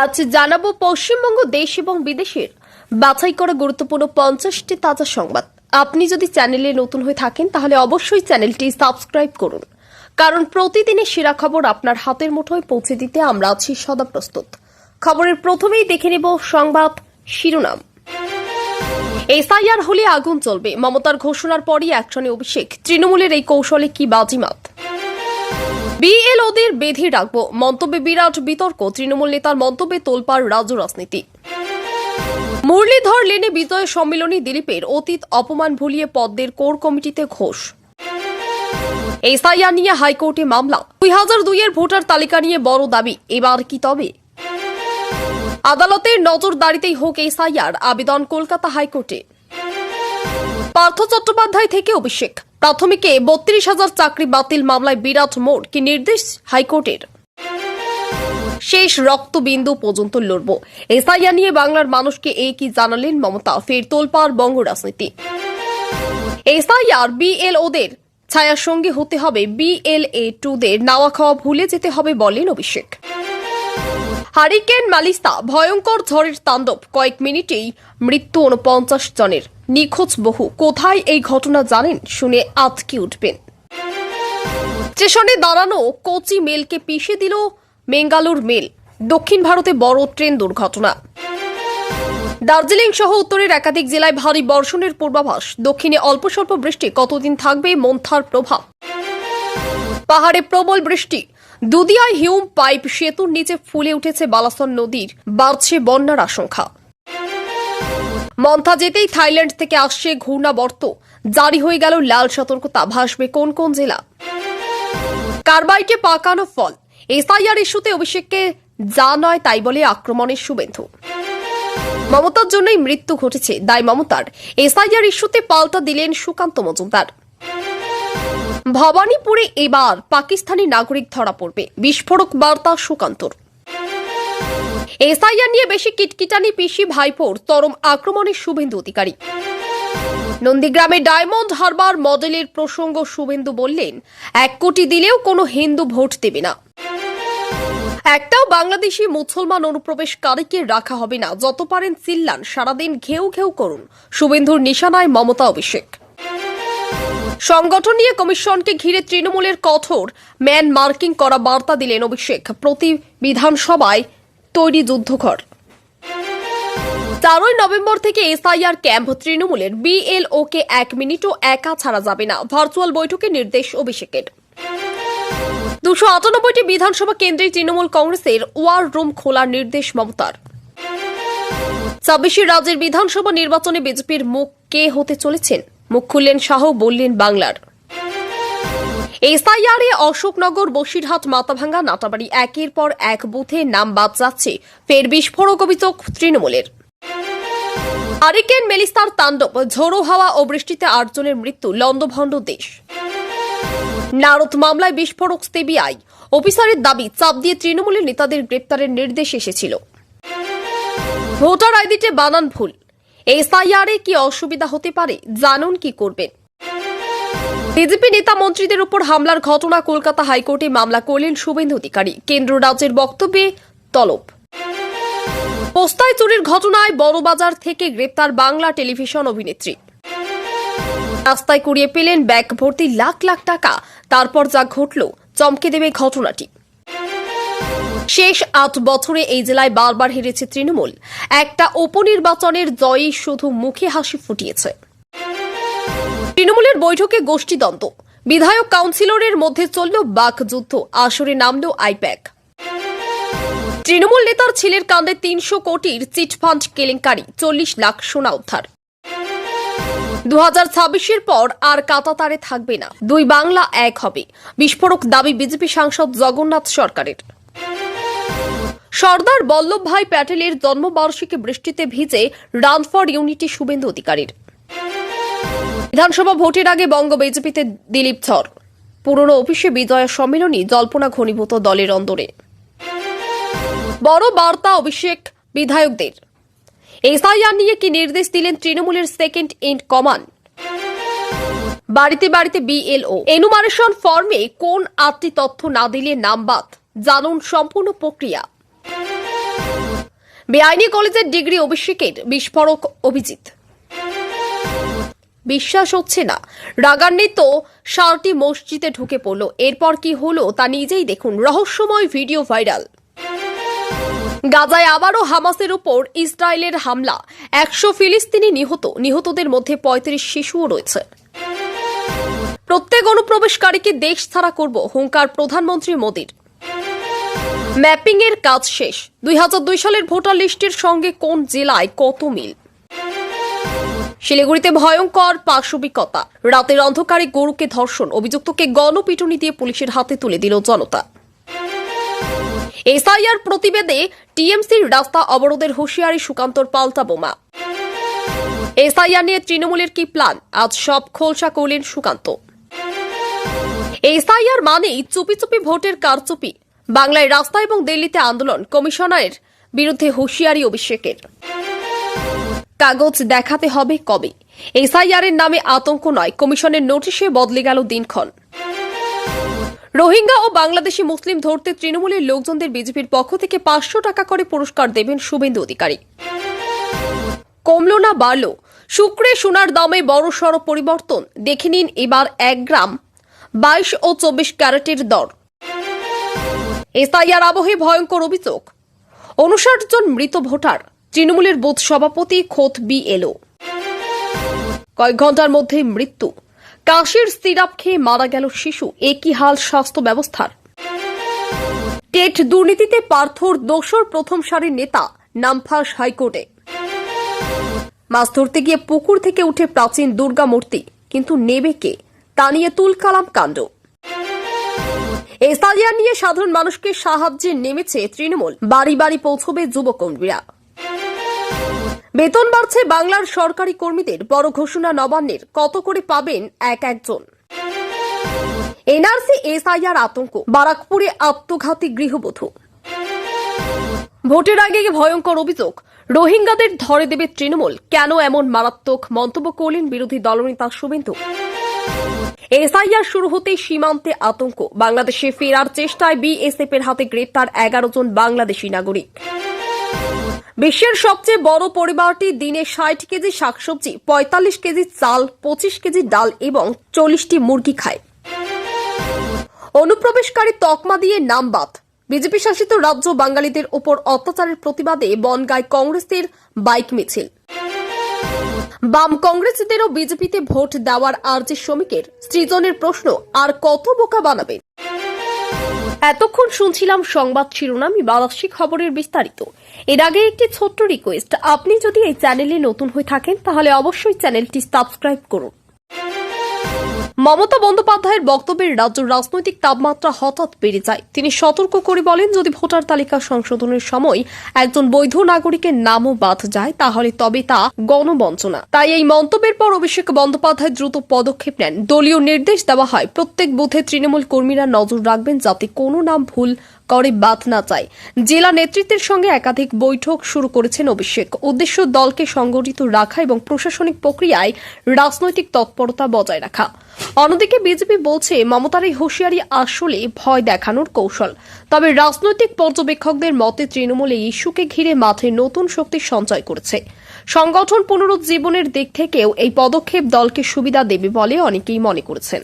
আজ জানাব পশ্চিমবঙ্গ দেশ এবং বিদেশের বাছাই করা গুরুত্বপূর্ণ পঞ্চাশটি তাজা সংবাদ। আপনি যদি চ্যানেলে নতুন হয়ে থাকেন, তাহলে অবশ্যই চ্যানেলটি সাবস্ক্রাইব করুন। কারণ প্রতিদিনের সেরা খবর আপনার হাতের মুঠোয় পৌঁছে দিতে আমরা আছি সদা প্রস্তুত। খবরের প্রথমেই দেখে নেব সংবাদ শিরোনাম। এসআইআর হলে আগুন চলবে মমতার ঘোষণার পরই অ্যাকশনে অভিষেক। তৃণমূলের এই কৌশলে কি বাজিমাত? বিএলওদের বেঁধে রাখব। মন্তব্যে বিরাট বিতর্ক। তৃণমূল নেতার মন্তব্যে তোলপাড় রাজ্য রাজনীতি। মুরলীধর লেনে বিজয় সম্মেলনী দিলীপের অতীত অপমান ভুলিয়ে পদ্মের কোর কমিটিতে ঘোষ। এসআইআর নিয়ে হাইকোর্টে মামলা। দুই হাজার দুইয়ের ভোটার তালিকা নিয়ে বড় দাবি। এবার কি তবে? আদালতের নজরদারিতেই হোক এসআইআর। আবেদন কলকাতা হাইকোর্টে। পার্থ চট্টোপাধ্যায় থেকে অভিষেক। প্রাথমিকে বত্রিশ হাজার চাকরি বাতিল মামলায় বিরাট মোড়, কি নির্দেশ হাইকোর্টের? শেষ রক্তবিন্দু পর্যন্ত লড়ব। এসআইআর নিয়ে বাংলার মানুষকে এই কি জানালেন মমতা? ফের তোলপাড় বঙ্গ রাজনীতি। এসআইআর, বিএলওদের ছায়ার সঙ্গে হতে হবে, বিএলএ টুদের নাওয়া খাওয়া ভুলে যেতে হবে বলেন অভিষেক। হারিকেন মালিস্তা ভয়ঙ্কর ঝড়ের তাণ্ডব। কয়েক মিনিটেই মৃত্যু উনপঞ্চাশ জনের। নিখোঁজ বহু। কোথায় এই ঘটনা জানেন? শুনে আতকে উঠবেন। স্টেশনে দাঁড়ানো কোচি মেলকে পিষে দিল মেঙ্গালোর মেল। দক্ষিণ ভারতে বড় ট্রেন দুর্ঘটনা। দার্জিলিং সহ উত্তরের একাধিক জেলায় ভারী বর্ষণের পূর্বাভাস। দক্ষিণে অল্প স্বল্প বৃষ্টি। কতদিন থাকবে মন্থার প্রভাব? পাহাড়ে প্রবল বৃষ্টি। দুদিয়ায় হিউম পাইপ সেতুর নিচে ফুলে উঠেছে বালাসন নদীর, বাড়ছে বন্যার আশঙ্কা। মন্থা যেতেই থাইল্যান্ড থেকে আসছে ঘূর্ণাবর্ত। জারি হয়ে গেল লাল সতর্কতা। ভাসবে কোন কোন জেলা? কারবাইটে পাকানো ফল। এসআইআর ইস্যুতে অভিষেককে যা নয় তাই বলে আক্রমণের শুভেন্দু মমতার জন্যই মৃত্যু ঘটেছে, দায় মমতার। এসআইআর ইস্যুতে পাল্টা দিলেন সুকান্ত মজুমদার। ভবানীপুরে এবার পাকিস্তানি নাগরিক ধরা পড়বে। বিস্ফোরক বার্তা সুকান্তর। এসআইআর নিয়ে বেশি কিটকিটানি পিসি ভাইপোর চরম আক্রমণের শুভেন্দু অধিকারী। নন্দীগ্রামে ডায়মন্ড হারবার মডেলের প্রসঙ্গ শুভেন্দু বললেন, এক কোটি দিলেও কোনো হিন্দু ভোট দেবে না। একটাও বাংলাদেশি মুসলমান অনুপ্রবেশকারীকে রাখা হবে না, যত পারেন চিল্লান, সারাদিন ঘেউ ঘেউ করুন। শুভেন্দুর নিশানায় মমতা অভিষেক। সংগঠন নিয়ে কমিশনকে ঘিরে তৃণমূলের কঠোর ম্যান মার্কিং করা বার্তা দিলেন অভিষেক প্রতি বিধানসভায় তৈরি যুদ্ধঘর। তেরোই নভেম্বর থেকে এসআইআর ক্যাম্প তৃণমূলের বিএলও কে এক মিনিটও একা ছাড়া যাবে না। ভার্চুয়াল বৈঠকে নির্দেশ অভিষেকের। দুশো আটানব্বইটি বিধানসভা কেন্দ্রে তৃণমূল কংগ্রেসের ওয়ার রুম খোলার নির্দেশ মমতার। ছাব্বিশে রাজ্যের বিধানসভা নির্বাচনে বিজেপির মুখ কে হতে চলেছেন? মুখ খুললেন শাহ, বললেন বাংলার। এসআইআরে অশোকনগর, বসিরহাট, মাথাভাঙ্গা, নাটাবাড়ি একের পর এক বুথে নাম বাদ যাচ্ছে ফের বিস্ফোরক অভিযোগ তৃণমূলের। হারিকেন মেলিস্তার তাণ্ডব, ঝোড়ো হাওয়া ও বৃষ্টিতে আটজনের মৃত্যু লন্ডভন্ড দেশ। নারদ মামলায় বিস্ফোরক সিবিআই। অফিসারের দাবি, চাপ দিয়ে তৃণমূলের নেতাদের গ্রেপ্তারের নির্দেশ এসেছিল। ভোটার আইডিতে বানান ভুল। এসআইআরে কি অসুবিধা হতে পারে? জানুন কি করবেন। বিজেপি নেতা মন্ত্রীদের উপর হামলার ঘটনা কলকাতা হাইকোর্টে মামলা করলেন শুভেন্দু অধিকারী। কেন্দ্র রাজ্যের বক্তব্যে তলব। পোস্তায় চুরির ঘটনায় বড়বাজার থেকে গ্রেপ্তার বাংলা টেলিভিশন অভিনেত্রী। রাস্তায় কুড়িয়ে পেলেন ব্যাগ ভর্তি লাখ লাখ টাকা। তারপর যা ঘটল, চমকে দেবে ঘটনাটি। শেষ আট বছরে এই জেলায় বারবার হেরেছে তৃণমূল। একটা উপনির্বাচনের জয়ই শুধু মুখে হাসি ফুটিয়েছে। তৃণমূলের বৈঠকে গোষ্ঠীদ্বন্দ্ব। বিধায়ক কাউন্সিলরের মধ্যে চলল বাকযুদ্ধ, আসরে নামল আইপ্যাক। তৃণমূল নেতার ছেলের কাণ্ডে তিনশো কোটির চিটফান্ড কেলেঙ্কারি, চল্লিশ লাখ সোনা উদ্ধার। দু হাজার ছাব্বিশের পর আর কাতাতারে থাকবে না। দুই বাংলা এক হবে। বিস্ফোরক দাবি বিজেপি সাংসদ জগন্নাথ সরকারের। সর্দার বল্লভভাই প্যাটেলের জন্মবার্ষিকী বৃষ্টিতে ভিজে রান ফর ইউনিটি শুভেন্দু অধিকারীর। বিধানসভা ভোটের আগে বঙ্গ বিজেপিতে দিলীপ ঝড়। পুরনো অফিসে বিজয়া সম্মেলনী জল্পনা ঘনীভূত দলের অন্দরে। বড় বার্তা অভিষেক বিধায়কদের। এসআইআর নিয়ে কি নির্দেশ দিলেন তৃণমূলের সেকেন্ড ইন কমান্ড? বাড়িতে বাড়িতে বিএলও। এনুমারেশন ফর্মে কোন আটটি তথ্য না দিলে নাম বাদ? জানুন সম্পূর্ণ প্রক্রিয়া। বেআইনি কলেজের ডিগ্রি অভিষেকের বিস্ফোরক অভিজিৎ। বিশ্বাস হচ্ছে না। রাগান্বিত সারটি মসজিদে ঢুকে পড়ল। এরপর কি হলো তা নিজেই দেখুন। রহস্যময় ভিডিও ভাইরাল। গাজায় আবারও হামাসের উপর ইসরায়েলের হামলা। একশো ফিলিস্তিনি নিহত। নিহতদের মধ্যে পঁয়ত্রিশ শিশুও রয়েছে। প্রত্যেক অনুপ্রবেশকারীকে দেশ ছাড়া করব হুঙ্কার প্রধানমন্ত্রী মোদীর। ম্যাপিং এর কাজ শেষ। দুই সালের ভোটার লিস্টের সঙ্গে কোন জেলায় কত মিল? শিলিগুড়িতে ভয়ঙ্কর পাশবিকতা রাতের অন্ধকারে গরুকে ধর্ষণ। অভিযুক্তকে গণপিটুনি দিয়ে পুলিশের হাতে তুলে দিল জনতা। এসআইআর প্রতিবেদে টিএমসির রাস্তা অবরোধের হুঁশিয়ারি সুকান্তর পাল্টা বোমা। এসআইআর নিয়ে তৃণমূলের কি প্ল্যান? আজ সব খোলসা করলেন সুকান্ত। এসআইআর মানেই চুপি চুপি ভোটের কারচুপি। বাংলায় রাস্তা এবং দিল্লিতে আন্দোলন কমিশনের বিরুদ্ধে হুঁশিয়ারি অভিষেকের। কাগজ দেখাতে হবে কবে? এসআইআর এর নামে আতঙ্ক নয়, কমিশনের নোটিশে বদলে গেল দিনক্ষণ। রোহিঙ্গা ও বাংলাদেশি মুসলিম ধরতে তৃণমূলের লোকজনদের বিজেপির পক্ষ থেকে পাঁচশো টাকা করে পুরস্কার দেবেন শুভেন্দু অধিকারী। কমলো না, বাড়ল। শুক্রে সোনার দামে বড় সড় পরিবর্তন। দেখে নিন এবার এক গ্রাম বাইশ ও চব্বিশ ক্যারেটের দর। এসআইআর আবহে ভয়ঙ্কর অভিযোগ। উনষাট জন মৃত ভোটার, তৃণমূলের বুথ সভাপতি খোদ বি এলো কয়েক ঘণ্টার মধ্যে মৃত্যু। কাশির সিরাপ খেয়ে মারা গেল শিশু, একই হাল স্বাস্থ্য ব্যবস্থার। টেট দুর্নীতিতে পার্থর দোসর প্রথম সারির নেতা, নামফাস হাইকোর্টে। মাছ ধরতে গিয়ে পুকুর থেকে উঠে প্রাচীন দুর্গা মূর্তি, কিন্তু নেবে কে? তা নিয়ে তুলকালাম কাণ্ড। এসআইআর নিয়ে সাধারণ মানুষকে সাহায্যে নেমেছে তৃণমূল। বাড়ি বাড়ি পৌঁছবে যুবকর্মীরা। বেতন বাড়ছে বাংলার সরকারি কর্মীদের। বড় ঘোষণা নবান্নের। কত করে পাবেন এক একজন? এনআরসি, এসআইআর আতঙ্ক। বারাকপুরে আত্মঘাতী গৃহবধূ। ভোটের আগে ভয়ঙ্কর অভিযোগ। রোহিঙ্গাদের ধরে দেবে তৃণমূল। কেন এমন মারাত্মক মন্তব্য করলেন বিরোধী দলনেতা শুভেন্দু? এসআইআর শুরু হতেই সীমান্তে আতঙ্ক। বাংলাদেশে ফেরার চেষ্টায় বিএসএফ এর হাতে গ্রেপ্তার এগারো জন বাংলাদেশি নাগরিক। বিশ্বের সবচেয়ে বড় পরিবারটি দিনে ষাট কেজি শাকসবজি, পঁয়তাল্লিশ কেজি চাল, পঁচিশ কেজি ডাল এবং চল্লিশটি মুরগি খায়। অনুপ্রবেশকারী তকমা দিয়ে নাম বাদ। বিজেপি শাসিত রাজ্য বাঙালিদের ওপর অত্যাচারের প্রতিবাদে বনগায় কংগ্রেসের বাইক মিছিল। বাম কংগ্রেসদেরও বিজেপিতে ভোট দেওয়ার আর্জি শ্রমিকের সৃজনের প্রশ্ন, আর কত বোকা বানাবে? এতক্ষণ শুনছিলাম সংবাদ শিরোনাম বারাসি খবরের বিস্তারিত। এর আগে একটি ছোট্ট রিকোয়েস্ট আপনি যদি এই চ্যানেলে নতুন হয়ে থাকেন, তাহলে অবশ্যই চ্যানেলটি সাবস্ক্রাইব করুন। মমতা বন্দ্যোপাধ্যায়ের বক্তব্যের রাজ্য রাজনৈতিক তাপমাত্রা হঠাৎ বেড়ে যায়। তিনি সতর্ক করে বলেন, যদি ভোটার তালিকা সংশোধনের সময় একজন বৈধ নাগরিকের নামও বাদ যায়, তাহলে তবে তা গণবঞ্চনা। তাই এই মন্তব্যের পর অভিষেক বন্দ্যোপাধ্যায় দ্রুত পদক্ষেপ নেন। দলীয় নির্দেশ দেওয়া হয়, প্রত্যেক বুথে তৃণমূল কর্মীরা নজর রাখবেন যাতে কোনো নাম ভুল করে বাদ না চায় জেলা নেতৃত্বের সঙ্গে একাধিক বৈঠক শুরু করেছেন অভিষেক। উদ্দেশ্য দলকে সংগঠিত রাখা এবং প্রশাসনিক প্রক্রিয়ায় রাজনৈতিক তৎপরতা বজায় রাখা। অন্যদিকে বিজেপি বলছে, মমতার এই হুঁশিয়ারি আসলে ভয় দেখানোর কৌশল। তবে রাজনৈতিক পর্যবেক্ষকদের মতে, তৃণমূল এই ইস্যুকে ঘিরে মাঠে নতুন শক্তি সঞ্চয় করেছে। সংগঠন পুনরুজ্জীবনের দিক থেকেও এই পদক্ষেপ দলকে সুবিধা দেবে বলে অনেকেই মনে করেছেন।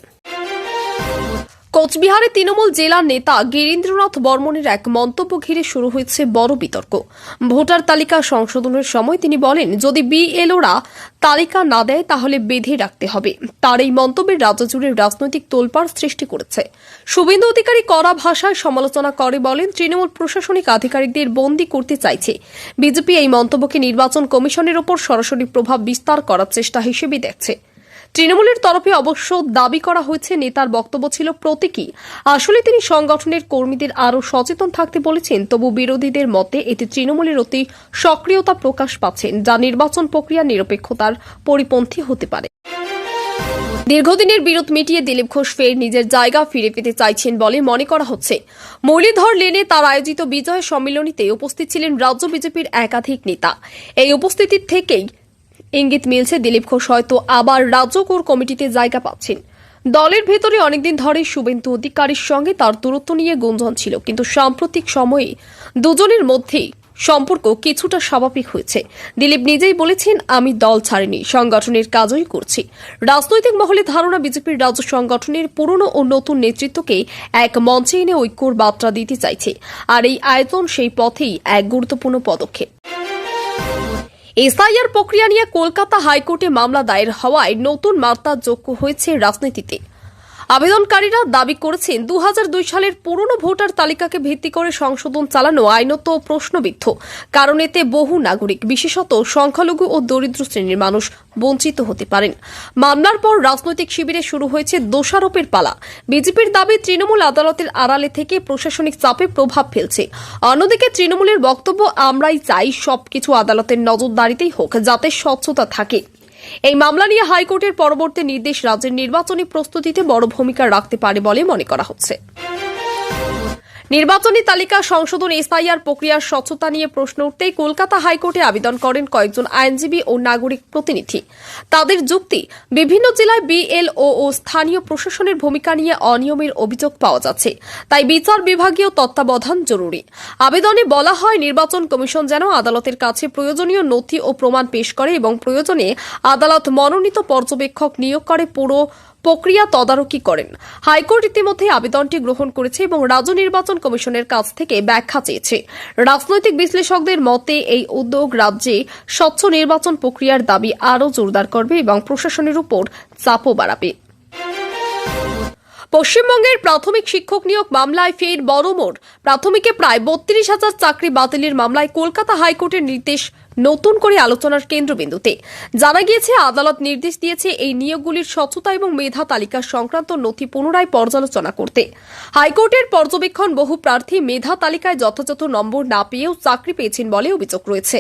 কোচবিহারে তৃণমূল জেলার নেতা গিরীন্দ্রনাথ বর্মনের এক মন্তব্য ঘিরে শুরু হয়েছে বড় বিতর্ক। ভোটার তালিকা সংশোধনের সময় তিনি বলেন, যদি বিএলওরা তালিকা না দেয়, তাহলে বেঁধে রাখতে হবে। তার এই মন্তব্যের রাজ্য জুড়ে রাজনৈতিক তোলপাড় সৃষ্টি করেছে। শুভেন্দু অধিকারী কড়া ভাষায় সমালোচনা করে বলেন, তৃণমূল প্রশাসনিক আধিকারিকদের বন্দি করতে চাইছে। বিজেপি এই মন্তব্যকে নির্বাচন কমিশনের ওপর সরাসরি প্রভাব বিস্তার করার চেষ্টা হিসেবে দেখছে। তৃণমূলের তরফে অবশ্য দাবি করা হয়েছে, নেতার বক্তব্য ছিল প্রতীকী। আসলে তিনি সংগঠনের কর্মীদের আরও সচেতন থাকতে বলেছেন, তবু বিরোধীদের মতে এতে তৃণমূলের অতি সক্রিয়তা প্রকাশ পাচ্ছেন যা নির্বাচন প্রক্রিয়া নিরপেক্ষতার পরিপন্থী হতে পারে। দীর্ঘদিনের বিরোধ মিটিয়ে দিলীপ ঘোষ ফের নিজের জায়গা ফিরে পেতে চাইছেন বলে মনে করা হচ্ছে। মুরলীধর লেনে তার আয়োজিত বিজয় সম্মিলনীতে উপস্থিত ছিলেন রাজ্য বিজেপির একাধিক নেতা। এই উপস্থিতির থেকেই ইঙ্গিত মিলছে দিলীপ ঘোষ হয়তো আবার রাজ্য কোর কমিটিতে জায়গা পাচ্ছেন। দলের ভেতরে অনেকদিন ধরে শুভেন্দু অধিকারীর সঙ্গে তার দূরত্ব নিয়ে গুঞ্জন ছিল, কিন্তু সাম্প্রতিক সময়ে দুজনের মধ্যেই সম্পর্ক কিছুটা স্বাভাবিক হয়েছে। দিলীপ নিজেই বলেছেন, আমি দল ছাড়িনি, সংগঠনের কাজই করছি। রাজনৈতিক মহলে ধারণা, বিজেপির রাজ্য সংগঠনের পুরনো ও নতুন নেতৃত্বকে এক মঞ্চে এনে ঐক্যর বার্তা দিতে চাইছে, আর এই আয়তন সেই পথেই এক গুরুত্বপূর্ণ পদক্ষেপ। এসআইআর প্রক্রিয়া নিয়ে কলকাতা হাইকোর্টে মামলা দায়ের হওয়ায় নতুন মাত্রা যোগ্য হয়েছে রাজনীতিতে। আবেদনকারীরা দাবি করেছেন দু হাজার দুই সালের পুরনো ভোটার তালিকাকে ভিত্তি করে সংশোধন চালানো আইনত প্রশ্নবিদ্ধ। কারণ এতে বহু নাগরিক, বিশেষত সংখ্যালঘু ও দরিদ্র শ্রেণির মানুষ বঞ্চিত হতে পারেন। মামলার পর রাজনৈতিক শিবিরে শুরু হয়েছে দোষারোপের পালা। বিজেপির দাবি, তৃণমূল আদালতের আড়ালে থেকে প্রশাসনিক চাপে প্রভাব ফেলছে। অন্যদিকে তৃণমূলের বক্তব্য, আমরাই চাই সবকিছু আদালতের নজরদারিতেই হোক, যাতে স্বচ্ছতা থাকে। এই মামলা নিয়ে হাইকোর্টের পরবর্তী নির্দেশ রাজ্যের নির্বাচনী প্রস্তুতিতে বড় ভূমিকা রাখতে পারে বলে মনে করা হচ্ছে। নির্বাচনী তালিকা সংশোধন এসআইআর প্রক্রিয়ার স্বচ্ছতা নিয়ে প্রশ্ন উঠতেই কলকাতা হাইকোর্টে আবেদন করেন কয়েকজন আইনজীবী ও নাগরিক প্রতিনিধি। তাদের যুক্তি, বিভিন্ন জেলায় বিএলও ও স্থানীয় প্রশাসনের ভূমিকা নিয়ে অনিয়মের অভিযোগ পাওয়া যাচ্ছে। তাই বিচার বিভাগীয় তত্ত্বাবধান জরুরি। আবেদনে বলা হয়, নির্বাচন কমিশন যেন আদালতের কাছে প্রয়োজনীয় নথি ও প্রমাণ পেশ করে এবং প্রয়োজনে আদালত মনোনীত পর্যবেক্ষক নিয়োগ করে পুরো প্রক্রিয়া তদারকি করেন। হাইকোর্ট ইতিমধ্যে আবেদনটি গ্রহণ করেছে এবং রাজ্য নির্বাচন কমিশনের কাছ থেকে ব্যাখ্যা চেয়েছে। রাজনৈতিক বিশ্লেষকদের মতে, এই উদ্যোগ রাজ্যে স্বচ্ছ নির্বাচন প্রক্রিয়ার দাবি আরও জোরদার করবে এবং প্রশাসনের উপর চাপও বাড়াবে। পশ্চিমবঙ্গের প্রাথমিক শিক্ষক নিয়োগ মামলায় ফের বড় মোড়। প্রাথমিকে প্রায় বত্রিশ হাজার চাকরি বাতিলের মামলায় কলকাতা হাইকোর্টের নির্দেশ নতুন করে আলোচনার কেন্দ্রবিন্দুতে। জানা গিয়েছে, আদালত নির্দেশ দিয়েছে এই নিয়োগগুলির স্বচ্ছতা এবং মেধা তালিকা সংক্রান্ত নথি পুনরায় পর্যালোচনা করতে। হাইকোর্টের পর্যবেক্ষণ বহু প্রার্থী মেধা তালিকায় যথাযথ নম্বর না পেয়েও চাকরি পেয়েছেন বলে অভিযোগ রয়েছে।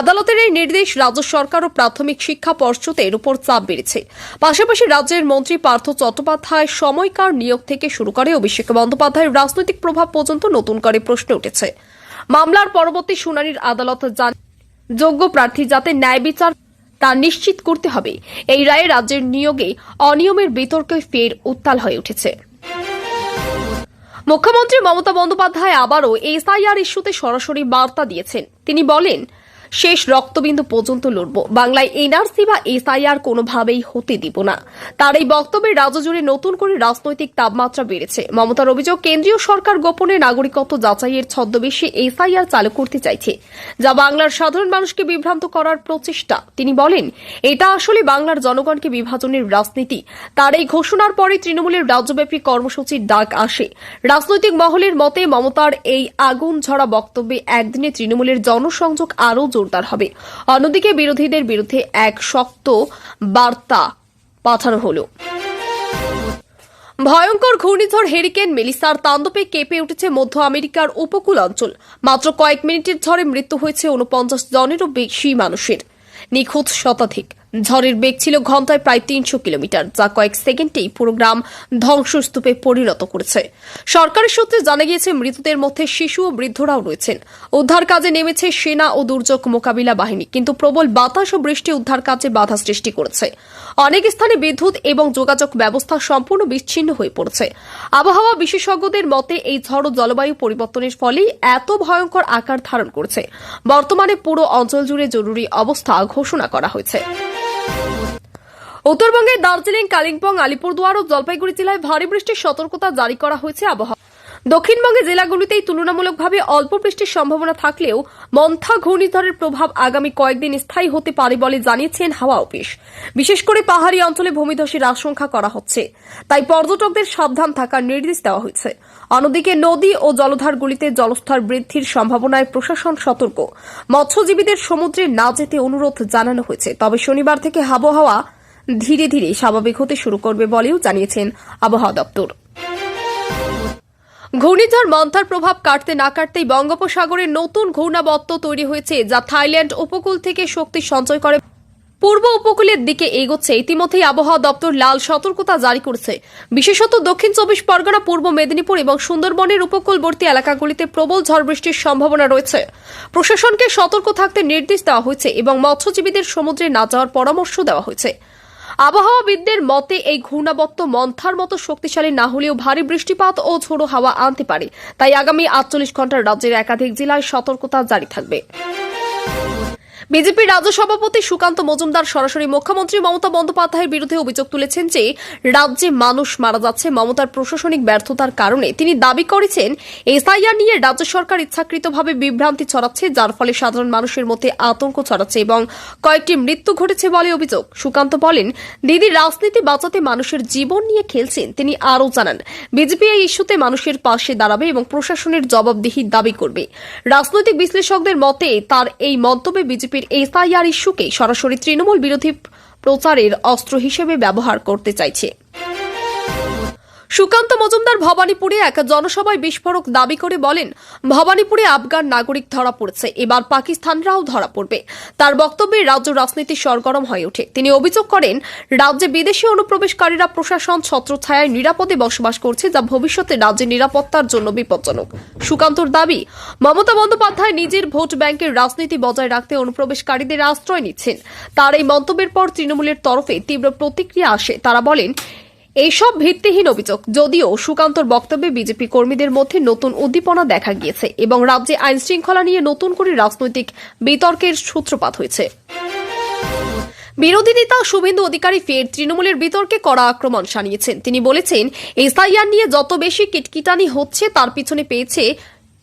আদালতের এই নির্দেশ রাজ্য সরকার ও প্রাথমিক শিক্ষা পর্ষদের উপর চাপ বেড়েছে। পাশাপাশি রাজ্যের মন্ত্রী পার্থ চট্টোপাধ্যায় সময়কার নিয়োগ থেকে শুরু করে অভিষেক বন্দ্যোপাধ্যায়ের রাজনৈতিক প্রভাব পর্যন্ত নতুন করে প্রশ্ন উঠেছে। মামলার পরবর্তী শুনানির আদালত জান যোগ্য প্রার্থী যাতে ন্যায় বিচার তা নিশ্চিত করতে হবে। এই রায়ে রাজ্যের নিয়োগে অনিয়মের বিতর্কে ফের উত্তাল হয়ে উঠেছে। মুখ্যমন্ত্রী মমতা বন্দ্যোপাধ্যায় আবারও এসআইআর ইস্যুতে সরাসরি বার্তা দিয়েছেন। তিনি বলেন শেষ রক্তবিন্দু পর্যন্ত লড়ব। বাংলায় এনআরসি বা এসআইআর কোনোভাবেই হতে দিব না। তার এই বক্তব্যে রাজ্য জুড়ে নতুন করে রাজনৈতিক তাপমাত্রা বেড়েছে। মমতার অভিযোগ, কেন্দ্রীয় সরকার গোপনে নাগরিকত্ব যাচাইয়ের ছদ্মবেশে এসআইআর চালু করতে চাইছে, যা বাংলার সাধারণ মানুষকে বিভ্রান্ত করার প্রচেষ্টা। তিনি বলেন, এটা আসলে বাংলার জনগণকে বিভাজনের রাজনীতি। তার এই ঘোষণার পরে তৃণমূলের রাজ্যব্যাপী কর্মসূচির ডাক আসে। রাজনৈতিক মহলের মতে মমতার এই আগুন ঝরা বক্তব্যে একদিনে তৃণমূলের জনসংযোগ আরও জোরদার হবে। অন্যদিকে বিরোধীদের বিরুদ্ধে এক শক্ত বার্তা পাঠানো হলো। ভয়ঙ্কর ঘূর্ণিঝড় হেরিকেন মেলিসার তাণ্ডবে কেঁপে উঠেছে মধ্য আমেরিকার উপকূল অঞ্চল মাত্র কয়েক মিনিটের ঝড়ে মৃত্যু হয়েছে উনপঞ্চাশ জনেরও বেশি মানুষের। নিখোঁজ শতাধিক। ঝড়ের বেগ ছিল ঘন্টায় প্রায় তিনশো কিলোমিটার, যা কয়েক সেকেন্ডেই পুরো গ্রাম ধ্বংসস্তূপে পরিণত করেছে। সরকারি সূত্রে জানা গিয়েছে, মৃতদের মধ্যে শিশু ও বৃদ্ধরাও রয়েছেন। উদ্ধার কাজে নেমেছে সেনা ও দুর্যোগ মোকাবিলা বাহিনী, কিন্তু প্রবল বাতাস ও বৃষ্টি উদ্ধার কাজে বাধা সৃষ্টি করেছে। অনেক স্থানে বিদ্যুৎ এবং যোগাযোগ ব্যবস্থা সম্পূর্ণ বিচ্ছিন্ন হয়ে পড়েছে। আবহাওয়া বিশেষজ্ঞদের মতে, এই ঝড় ও জলবায়ু পরিবর্তনের ফলেই এত ভয়ঙ্কর আকার ধারণ করেছে। বর্তমানে পুরো অঞ্চল জুড়ে জরুরি অবস্থা ঘোষণা করা হয়েছে। উত্তরবঙ্গের দার্জিলিং, কালিম্পং, আলিপুরদুয়ার ও জলপাইগুড়ি জেলায় ভারী বৃষ্টির সতর্কতা জারি করা হয়েছে আবহাওয়া। দক্ষিণবঙ্গের জেলাগুলিতেই তুলনামূলকভাবে অল্প বৃষ্টির সম্ভাবনা থাকলেও মন্থা ঘূর্ণিঝড়ের প্রভাব আগামী কয়েকদিন স্থায়ী হতে পারে বলে জানিয়েছেন হাওয়া অফিস। বিশেষ করে পাহাড়ি অঞ্চলে ভূমিধসের আশঙ্কা করা হচ্ছে। তাই পর্যটকদের সাবধান থাকার নির্দেশ দেওয়া হয়েছে। অন্যদিকে নদী ও জলধারগুলিতে জলস্তর বৃদ্ধির সম্ভাবনায় প্রশাসন সতর্ক। মৎস্যজীবীদের সমুদ্রে না যেতে অনুরোধ জানানো হয়েছে। তবে শনিবার থেকে আবহাওয়া ধীরে ধীরে স্বাভাবিক হতে শুরু করবে বলেও জানিয়েছেন আবহাওয়া দপ্তর। ঘূর্ণিঝড় মন্থার প্রভাব কাটতে না কাটতেই বঙ্গোপসাগরে নতুন ঘূর্ণাবর্ত তৈরি হয়েছে, যা থাইল্যান্ড উপকূল থেকে শক্তি সঞ্চয় করে। পূর্ব উপকূলের দিকে এগোচ্ছে। ইতিমধ্যেই আবহাওয়া দপ্তর লাল সতর্কতা জারি করেছে। বিশেষত দক্ষিণ চব্বিশ পরগনা, পূর্ব মেদিনীপুর এবং সুন্দরবনের উপকূলবর্তী এলাকাগুলিতে প্রবল ঝড় বৃষ্টির সম্ভাবনা রয়েছে। প্রশাসনকে সতর্ক থাকতে নির্দেশ দেওয়া হয়েছে এবং মৎস্যজীবীদের সমুদ্রে না যাওয়ার পরামর্শ দেওয়া হয়েছে। আবহাওয়াবিদদের মতে, এই ঘূর্ণাবর্ত মন্থার মতো শক্তিশালী না হলেও ভারী বৃষ্টিপাত ও ঝোড়ো হাওয়া আনতে পারে। তাই আগামী আটচল্লিশ ঘণ্টার রাজ্যের একাধিক জেলায় সতর্কতা জারি থাকবে। বিজেপির রাজ্য সভাপতি সুকান্ত মজুমদার সরাসরি মুখ্যমন্ত্রী মমতা বন্দ্যোপাধ্যায়ের বিরুদ্ধে অভিযোগ তুলেছেন যে রাজ্যে মানুষ মারা যাচ্ছে। মমতার প্রশাসনিক ব্যর্থতার কারণে তিনি দাবি করেছেন, এসআইআর নিয়ে রাজ্য সরকার ইচ্ছাকৃতভাবে বিভ্রান্তি ছড়াচ্ছে, যার ফলে সাধারণ মানুষের মধ্যে আতঙ্ক ছড়াচ্ছে এবং কয়েকটি মৃত্যু ঘটেছে বলে অভিযোগ। সুকান্ত বলেন, দিদি, রাজনীতি বাঁচাতে মানুষের জীবন নিয়ে খেলছেন। তিনি আরও জানান, বিজেপি এই ইস্যুতে মানুষের পাশে দাঁড়াবে এবং প্রশাসনের জবাবদিহি দাবি করবে। রাজনৈতিক বিশ্লেষকদের মতে তার এই মন্তব্যে বিজেপির এসআইআর ইস্যুকে সরাসরি তৃণমূল বিরোধী প্রচারের অস্ত্র হিসেবে ব্যবহার করতে চাইছে। সুকান্ত মজুমদার ভবানীপুরে এক জনসভায় বিস্ফোরক দাবি করে বলেন, ভবানীপুরে আফগান নাগরিক ধরা পড়েছে, এবার পাকিস্তানরাও ধরা পড়বে। তার বক্তব্যে রাজ্য রাজনীতি সরগরম হয়ে ওঠে। তিনি অভিযোগ করেন, রাজ্যে বিদেশি অনুপ্রবেশকারীরা প্রশাসন ছত্রছায়ায় নিরাপদে বসবাস করছে, যা ভবিষ্যতে রাজ্যের নিরাপত্তার জন্য বিপজ্জনক। সুকান্তর দাবি, মমতা বন্দ্যোপাধ্যায় নিজের ভোট ব্যাংকের রাজনীতি বজায় রাখতে অনুপ্রবেশকারীদের আশ্রয় নিচ্ছেন। তার এই মন্তব্যের পর তৃণমূলের তরফে তীব্র প্রতিক্রিয়া আসে। তারা বলেন এইসব ভিত্তিহীন অভিযোগ যদিও সুকান্তর বক্তব্যে বিজেপি কর্মীদের মধ্যে নতুন উদ্দীপনা দেখা গিয়েছে এবং রাজ্যে আইন শৃঙ্খলা নিয়ে নতুন করে রাজনৈতিক বিতর্কের সূত্রপাত হয়েছে। বিরোধী নেতা শুভেন্দু অধিকারী ফের তৃণমূলের বিতর্কে কড়া আক্রমণ সানিয়েছেন তিনি বলেছেন এসআইআর নিয়ে যত বেশি কিটকিটানি হচ্ছে, তার পিছনে পেয়েছে,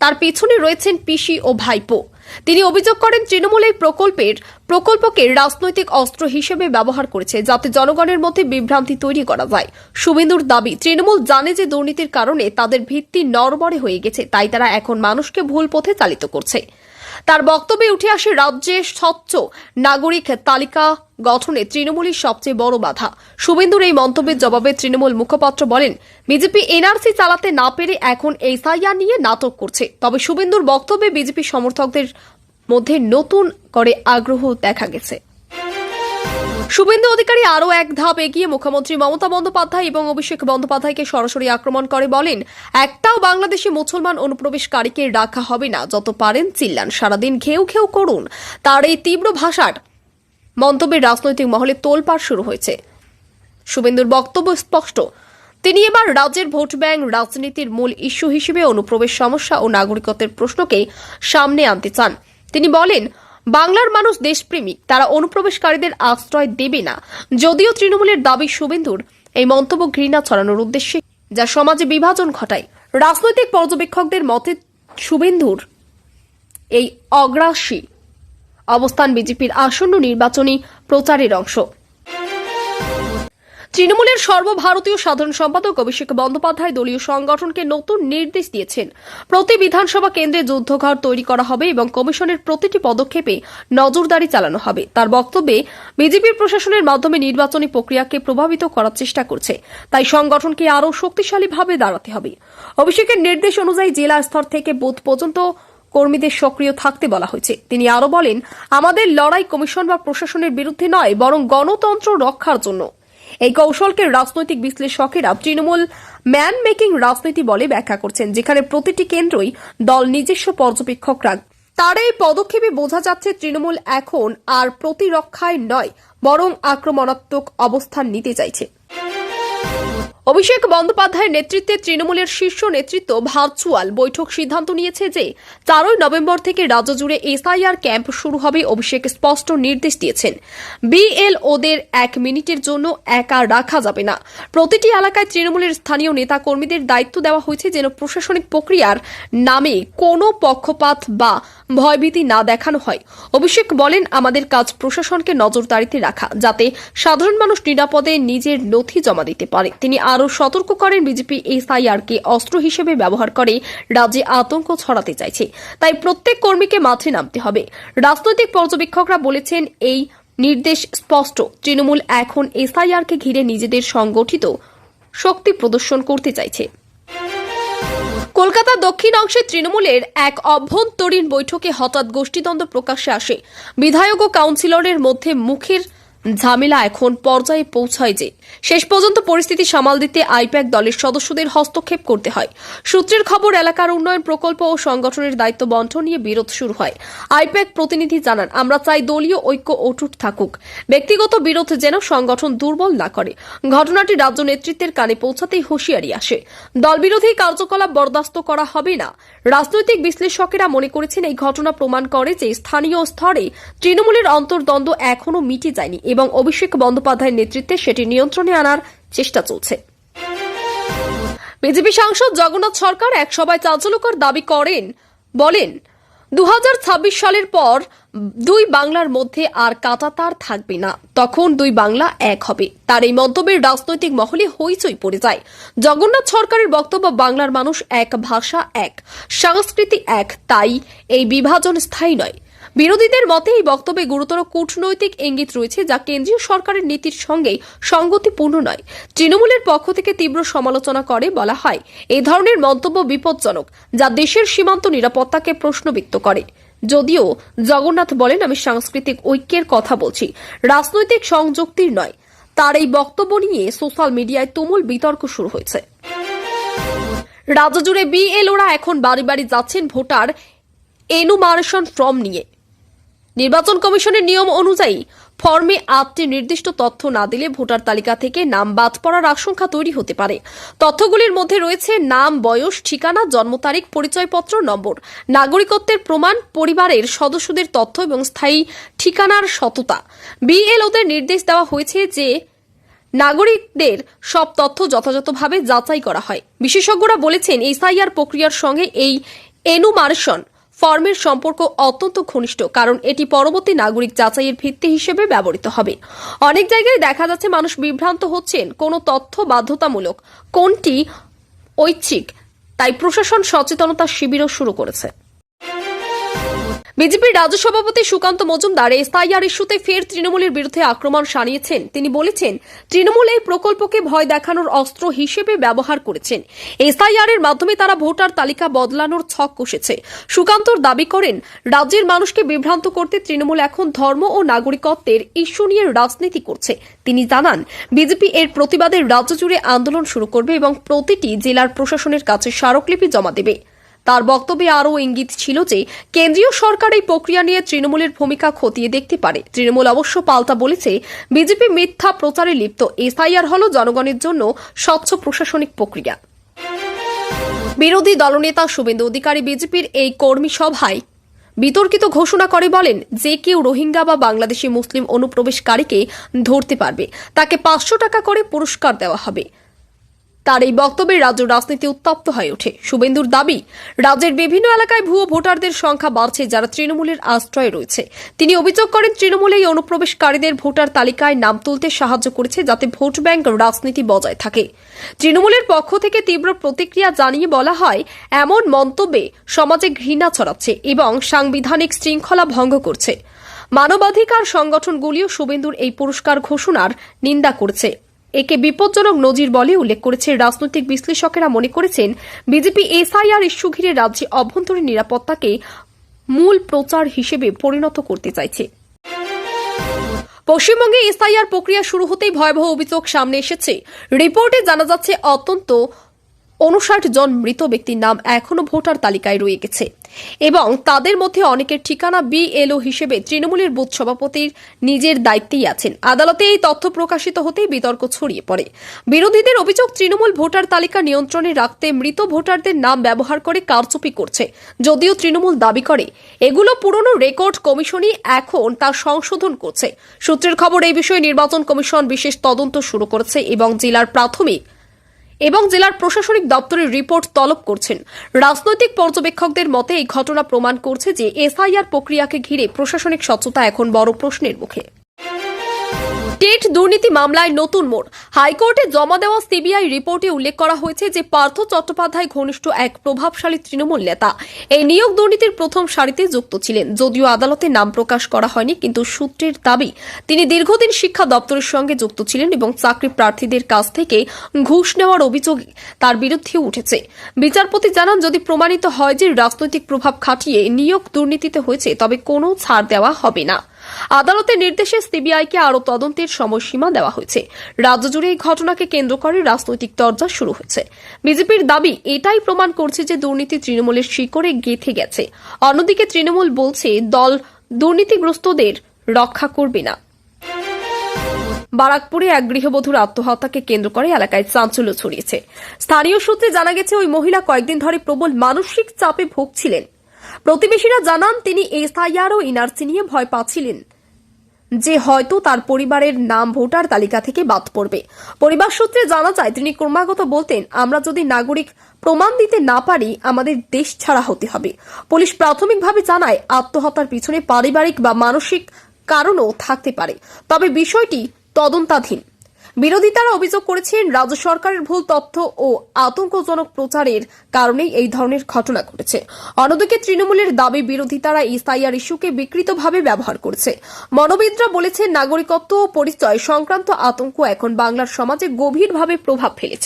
তার পেছনে রয়েছেন পিসি ও ভাইপো। তিনি অভিযোগ করেন তৃণমূল এই প্রকল্পের, প্রকল্পকে রাজনৈতিক অস্ত্র হিসেবে ব্যবহার করেছে যাতে জনগণের মধ্যে বিভ্রান্তি তৈরি করা যায়। শুভেন্দুর দাবি, তৃণমূল জানে যে দুর্নীতির কারণে তাদের ভিত্তি নরবরে হয়ে গেছে, তাই তারা এখন মানুষকে ভুল পথে চালিত করছে। তার বক্তব্যে উঠে আসে রাজ্যে স্বচ্ছ নাগরিক তালিকা গঠনে তৃণমূলের সবচেয়ে বড় বাধা। শুভেন্দুর এই মন্তব্যের জবাবে তৃণমূল মুখপাত্র বলেন, বিজেপি এনআরসি চালাতে না পেরে এখন এসআইআর নিয়ে নাটক করছে। তবে শুভেন্দুর বক্তব্যে বিজেপি সমর্থকদের মধ্যে নতুন করে আগ্রহ দেখা গেছে। শুভেন্দু অধিকারী আরও এক ধাপ এগিয়ে মুখ্যমন্ত্রী মমতা বন্দ্যোপাধ্যায় এবং অভিষেক বন্দ্যোপাধ্যায়কে সরাসরি আক্রমণ করে বলেন, একটাও বাংলাদেশি মুসলমান অনুপ্রবেশকারীকে রাখা হবে না, যত পারেন চিল্লান, সারাদিন ঘেউ ঘেউ করুন। তার এই তীব্র ভাষার মন্তব্যের রাজনৈতিক মহলে তোলপাড় শুরু হয়েছে। শুভেন্দুর বক্তব্য স্পষ্ট, তিনি এবার রাজ্যের ভোট ব্যাংক রাজনীতির মূল ইস্যু হিসেবে অনুপ্রবেশ সমস্যা ও নাগরিকত্বের প্রশ্নকে সামনে আনতে চান। তিনি বলেন বাংলার মানুষ দেশপ্রেমিক, তারা অনুপ্রবেশকারীদের আশ্রয় দেবে না। যদিও তৃণমূলের দাবি শুভেন্দুর, এই মন্তব্য ঘৃণা ছড়ানোর উদ্দেশ্যে, যা সমাজে বিভাজন ঘটায়। রাজনৈতিক পর্যবেক্ষকদের মতে, শুভেন্দুর এই অগ্রাসী অবস্থান বিজেপির আসন্ন নির্বাচনী প্রচারের অংশ। তৃণমূলের সর্বভারতীয় সাধারণ সম্পাদক অভিষেক বন্দ্যোপাধ্যায় দলীয় সংগঠনকে নতুন নির্দেশ দিয়েছেন। প্রতি বিধানসভা কেন্দ্রে যুদ্ধঘর তৈরি করা হবে এবং কমিশনের প্রতিটি পদক্ষেপে নজরদারি চালানো হবে। তার বক্তব্যে বিজেপির প্রশাসনের মাধ্যমে নির্বাচনী প্রক্রিয়াকে প্রভাবিত করার চেষ্টা করছে। তাই সংগঠনকে আরও শক্তিশালীভাবে দাঁড়াতে হবে। অভিষেকের নির্দেশ অনুযায়ী জেলা স্তর থেকে বুথ পর্যন্ত কর্মীদের সক্রিয় থাকতে বলা হয়েছে। তিনি আরও বলেন, আমাদের লড়াই কমিশন বা প্রশাসনের বিরুদ্ধে নয়, বরং গণতন্ত্র রক্ষার জন্য। এই কৌশলকে রাজনৈতিক বিশ্লেষকেরা তৃণমূল ম্যান মেকিং রাজনীতি বলে ব্যাখ্যা করছেন, যেখানে প্রতিটি কেন্দ্রই দল নিজস্ব পর্যবেক্ষক রাখ তার এই পদক্ষেপে বোঝা যাচ্ছে তৃণমূল এখন আর প্রতিরক্ষায় নয়, বরং আক্রমণাত্মক অবস্থান নিতে চাইছে। অভিষেক বন্দ্যোপাধ্যায়ের নেতৃত্বে তৃণমূলের শীর্ষ নেতৃত্ব ভার্চুয়াল বৈঠক সিদ্ধান্ত নিয়েছে যে চারই নভেম্বর থেকে রাজ্য জুড়ে এসআইআর ক্যাম্প শুরু হবে, অভিষেক স্পষ্ট নির্দেশ দিয়েছেন। বিএলওদের এক মিনিটের জন্য একা রাখা যাবে না। প্রতিটি এলাকায় তৃণমূলের স্থানীয় নেতা কর্মীদের দায়িত্ব দেওয়া হয়েছে যেন প্রশাসনিক প্রক্রিয়ার নামে কোনো পক্ষপাত বা ভয়ভীতি না দেখানো হয়। অভিষেক বলেন, আমাদের কাজ প্রশাসনকে নজরদারিতে রাখা, যাতে সাধারণ মানুষ নিরাপদে নিজের নথি জমা দিতে পারে। তিনি আরও সতর্ক করেন বিজেপি এসআইআরকে অস্ত্র হিসেবে ব্যবহার করে রাজ্যে আতঙ্ক ছড়াতে চাইছে। তাই প্রত্যেক কর্মীকে মাঠে নামতে হবে। রাজনৈতিক পর্যবেক্ষকরা বলেছেন, এই নির্দেশ স্পষ্ট। তৃণমূল এখন এসআইআরকে ঘিরে নিজেদের সংগঠিত শক্তি প্রদর্শন করতে চাইছে। কলকাতা দক্ষিণ অংশে তৃণমূলের এক অভ্যন্তরীণ বৈঠকে হঠাৎ গোষ্ঠীদ্বন্দ্ব প্রকাশ্যে আসে। বিধায়ক ও কাউন্সিলরের মধ্যে মুখের ঝামেলা এখন পর্যায়ে পৌঁছায় যে। শেষ পর্যন্ত পরিস্থিতি সামাল দিতে আইপ্যাক দলের সদস্যদের হস্তক্ষেপ করতে হয়। সূত্রের খবর, এলাকার উন্নয়ন প্রকল্প ও সংগঠনের দায়িত্ব বন্টন নিয়ে বিরোধ শুরু হয়। আইপ্যাক প্রতিনিধি জানান, আমরা চাই দলীয় ঐক্য অটুট থাকুক। ব্যক্তিগত বিরোধ যেন সংগঠন দুর্বল না করে। ঘটনাটি রাজ্য নেতৃত্বের কানে পৌঁছাতেই হুঁশিয়ারি আসে। দলবিরোধী কার্যকলাপ বরদাস্ত করা হবে না। রাজনৈতিক বিশ্লেষকেরা মনে করেছেন, এই ঘটনা প্রমাণ করে যে স্থানীয় স্তরে তৃণমূলের অন্তর্দ্বন্দ্ব এখনও মিটে যায়নি। এবং অভিষেক বন্দ্যোপাধ্যায়ের নেতৃত্বে সেটি নিয়ন্ত্রণে আনার চেষ্টা চলছে। বিজেপি সাংসদ জগন্নাথ সরকার এক সভায় চাঞ্চল্যকর দাবি করেন, বলেন দু হাজার ছাব্বিশ সালের পর দুই বাংলার মধ্যে আর কাটাতার থাকবে না। তখন দুই বাংলা এক হবে। তার এই মন্তব্যের রাজনৈতিক মহলে হইচই পড়ে যায়। জগন্নাথ সরকারের বক্তব্য, বাংলার মানুষ এক ভাষা এক, সংস্কৃতি এক, তাই এই বিভাজন স্থায়ী নয়। বিরোধীদের মতে এই বক্তব্যে গুরুতর কূটনৈতিক ইঙ্গিত রয়েছে যা কেন্দ্রীয় সরকারের নীতির সঙ্গে সঙ্গতিপূর্ণ নয়। তৃণমূলের পক্ষ থেকে তীব্র সমালোচনা করে বলা হয় এই ধরনের মন্তব্য বিপজ্জনক, যা দেশের সীমান্ত নিরাপত্তাকে প্রশ্নবিত্ত করে। যদিও জগন্নাথ বলেন, আমি সাংস্কৃতিক ঐক্যের কথা বলছি, রাজনৈতিক সংযুক্তির নয়। তার এই বক্তব্য নিয়ে সোশ্যাল মিডিয়ায় তুমুল বিতর্ক শুরু হয়েছে। রাজ্য জুড়ে বিএলওরা এখন বাড়ি বাড়ি যাচ্ছেন ভোটার এনুমারেশন ফর্ম নিয়ে। নির্বাচন কমিশনের নিয়ম অনুযায়ী ফর্মে আটটি নির্দিষ্ট তথ্য না দিলে ভোটার তালিকা থেকে নাম বাদ পড়ার আশঙ্কা তৈরি হতে পারে। তথ্যগুলির মধ্যে রয়েছে নাম, বয়স, ঠিকানা, জন্ম তারিখ, পরিচয়পত্র, নম্বর, নাগরিকত্বের প্রমাণ, পরিবারের সদস্যদের তথ্য এবং স্থায়ী ঠিকানার সততা। বিএলওদের নির্দেশ দেওয়া হয়েছে যে নাগরিকদের সব তথ্য যথাযথভাবে যাচাই করা হয়। বিশেষজ্ঞরা বলেছেন, এসআইআর প্রক্রিয়ার সঙ্গে এই এনুমারেশন ফর্মের সম্পর্ক অত্যন্ত ঘনিষ্ঠ, কারণ এটি পরবর্তী নাগরিক যাচাইয়ের ভিত্তি হিসেবে ব্যবহৃত হবে। অনেক জায়গায় দেখা যাচ্ছে মানুষ বিভ্রান্ত হচ্ছেন কোনো তথ্য বাধ্যতামূলক। কোনটি ঐচ্ছিক? তাই প্রশাসন সচেতনতা শিবিরও শুরু করেছে। বিজেপির রাজ্য সভাপতি সুকান্ত মজুমদার এসআইআর ইস্যুতে ফের তৃণমূলের বিরুদ্ধে আক্রমণ সানিয়েছেন তিনি বলেছেন, তৃণমূল এই প্রকল্পকে ভয় দেখানোর অস্ত্র হিসেবে ব্যবহার করেছেন। এসআইআর এর মাধ্যমে তারা ভোটার তালিকা বদলানোর ছক কষেছে। সুকান্তর দাবি করেন, রাজ্যের মানুষকে বিভ্রান্ত করতে তৃণমূল এখন ধর্ম ও নাগরিকত্বের ইস্যু নিয়ে রাজনীতি করছে। তিনি জানান, বিজেপি এর প্রতিবাদে রাজ্য জুড়ে আন্দোলন শুরু করবে এবং প্রতিটি জেলার প্রশাসনের কাছে স্মারকলিপি জমা দেবে। তার বক্তব্যে আরও ইঙ্গিত ছিল যে, কেন্দ্রীয় সরকার এই প্রক্রিয়া নিয়ে তৃণমূলের ভূমিকা খতিয়ে দেখতে পারে। তৃণমূল অবশ্য পাল্টা বলেছে, বিজেপি মিথ্যা প্রচারে লিপ্ত। এসআইআর হল জনগণের জন্য স্বচ্ছ প্রশাসনিক প্রক্রিয়া। বিরোধী দলনেতা শুভেন্দু অধিকারী বিজেপির এই কর্মী সভায় বিতর্কিত ঘোষণা করে বলেন, যে কেউ রোহিঙ্গা বা বাংলাদেশি মুসলিম অনুপ্রবেশকারীকে ধরতে পারবে। তাকে পাঁচশো টাকা করে পুরস্কার দেওয়া হবে। তার এই বক্তব্যে রাজ্য রাজনীতি উত্তপ্ত হয়ে ওঠে। শুভেন্দুর দাবি, রাজ্যের বিভিন্ন এলাকায় ভুয়ো ভোটারদের সংখ্যা বাড়ছে যারা তৃণমূলের আশ্রয়ে রয়েছে। তিনি অভিযোগ করেন, তৃণমূল এই অনুপ্রবেশকারীদের ভোটার তালিকায় নাম তুলতে সাহায্য করেছে যাতে ভোট ব্যাংক রাজনীতি বজায় থাকে। তৃণমূলের পক্ষ থেকে তীব্র প্রতিক্রিয়া জানিয়ে বলা হয়, এমন মন্তব্যে সমাজে ঘৃণা ছড়াচ্ছে এবং সাংবিধানিক শৃঙ্খলা ভঙ্গ করছে। মানবাধিকার সংগঠনগুলিও শুভেন্দুর এই পুরস্কার ঘোষণার নিন্দা করেছে। একে বিপজ্জনক নজির বলে উল্লেখ করেছে। রাজনৈতিক বিশ্লেষকেরা মনে করেছেন, বিজেপি এসআইআর ইস্যু ঘিরে রাজ্যে অভ্যন্তরীণ নিরাপত্তাকে মূল প্রচার হিসেবে পরিণত করতে চাইছে। পশ্চিমবঙ্গে এসআইআর প্রক্রিয়া শুরু হতেই ভয়াবহ অভিযোগ সামনে এসেছে। রিপোর্টে জানা যাচ্ছে, অত্যন্ত উনষাট জন মৃত ব্যক্তির নাম এখনও ভোটার তালিকায় রয়ে গেছে। এবং তাদের মধ্যে অনেকের ঠিকানা বিএলও হিসেবে তৃণমূলের বুথ সভাপতির নিজের দায়িত্বেই আছেন। আদালতে এই তথ্য প্রকাশিত হতেই বিতর্ক ছড়িয়ে পড়ে। বিরোধীদের অভিযোগ, তৃণমূল ভোটার তালিকা নিয়ন্ত্রণে রাখতে মৃত ভোটারদের নাম ব্যবহার করে কারচুপি করছে। যদিও তৃণমূল দাবি করে, এগুলো পুরনো রেকর্ড কমিশনই এখন তা সংশোধন করছে। সূত্রের খবর, এই বিষয়ে নির্বাচন কমিশন বিশেষ তদন্ত শুরু করেছে এবং জেলার প্রাথমিক এবং জেলার প্রশাসনিক দপ্তরের রিপোর্ট তলব করছেন। রাজনৈতিক পর্যবেক্ষকদের মতে এই ঘটনা প্রমাণ করছে যে এসআইআর প্রক্রিয়াকে ঘিরে প্রশাসনিক স্বচ্ছতা এখন বড় প্রশ্নের মুখে। টেট দুর্নীতি মামলায় নতুন মোড়। হাইকোর্টে জমা দেওয়া সিবিআই রিপোর্টে উল্লেখ করা হয়েছে যে পার্থ চট্টোপাধ্যায় ঘনিষ্ঠ এক প্রভাবশালী তৃণমূল নেতা। এই নিয়োগ দুর্নীতির প্রথম সারিতে যুক্ত ছিলেন। যদিও আদালতে নাম প্রকাশ করা হয়নি, কিন্তু সূত্রের দাবি, তিনি দীর্ঘদিন শিক্ষা দপ্তরের সঙ্গে যুক্ত ছিলেন এবং চাকরি প্রার্থীদের কাছ থেকে ঘুষ নেওয়ার অভিযোগ তার বিরুদ্ধেও উঠেছে। বিচারপতি জানান, যদি প্রমাণিত হয় যে রাজনৈতিক প্রভাব খাটিয়ে নিয়োগ দুর্নীতিতে হয়েছে, তবে কোনো ছাড় দেওয়া হবে না। আদালতের নির্দেশে সিবিআইকে আরও তদন্তের সময়সীমা দেওয়া হয়েছে। রাজ্য জুড়ে এই ঘটনাকে কেন্দ্র করে রাজনৈতিক তরজা শুরু হয়েছে। বিজেপির দাবি এটাই প্রমাণ করছে যে দুর্নীতি তৃণমূলের শিকড়ে গেঁথে গেছে। অন্যদিকে তৃণমূল বলছে, দল দুর্নীতিগ্রস্তদের রক্ষা করবে না। বারাকপুরে এক গৃহবধূর আত্মহত্যাকে কেন্দ্র করে এলাকায় চাঞ্চল্য ছড়িয়েছে। স্থানীয় সূত্রে জানা গেছে, ওই মহিলা কয়েকদিন ধরে প্রবল মানসিক চাপে ভুগছিলেন। প্রতিবেশীরা জানান, তিনি এসআইআর ও এনআরসি নিয়ে ভয় পাচ্ছিলেন। যে হয়তো তার পরিবারের নাম ভোটার তালিকা থেকে বাদ পড়বে। পরিবার সূত্রে জানা যায়, তিনি ক্রমাগত বলতেন, আমরা যদি নাগরিক প্রমাণ দিতে না পারি, আমাদের দেশ ছাড়া হতে হবে। পুলিশ প্রাথমিকভাবে জানায়, আত্মহত্যার পিছনে পারিবারিক বা মানসিক কারণও থাকতে পারে। তবে বিষয়টি তদন্তাধীন। বিরোধিতারা অভিযোগ করেছেন রাজ্য সরকারের ভুল তথ্য ও আতঙ্কজনক প্রচারের কারণেই এই ধরনের ঘটনা ঘটেছে। অন্যদিকে তৃণমূলের দাবি, বিরোধিতারা এসআইআর ইস্যুকে বিকৃতভাবে ব্যবহার করেছে। মনোবিদরা বলেছেন, নাগরিকত্ব ও পরিচয় সংক্রান্ত আতঙ্ক এখন বাংলার সমাজে গভীরভাবে প্রভাব ফেলেছে।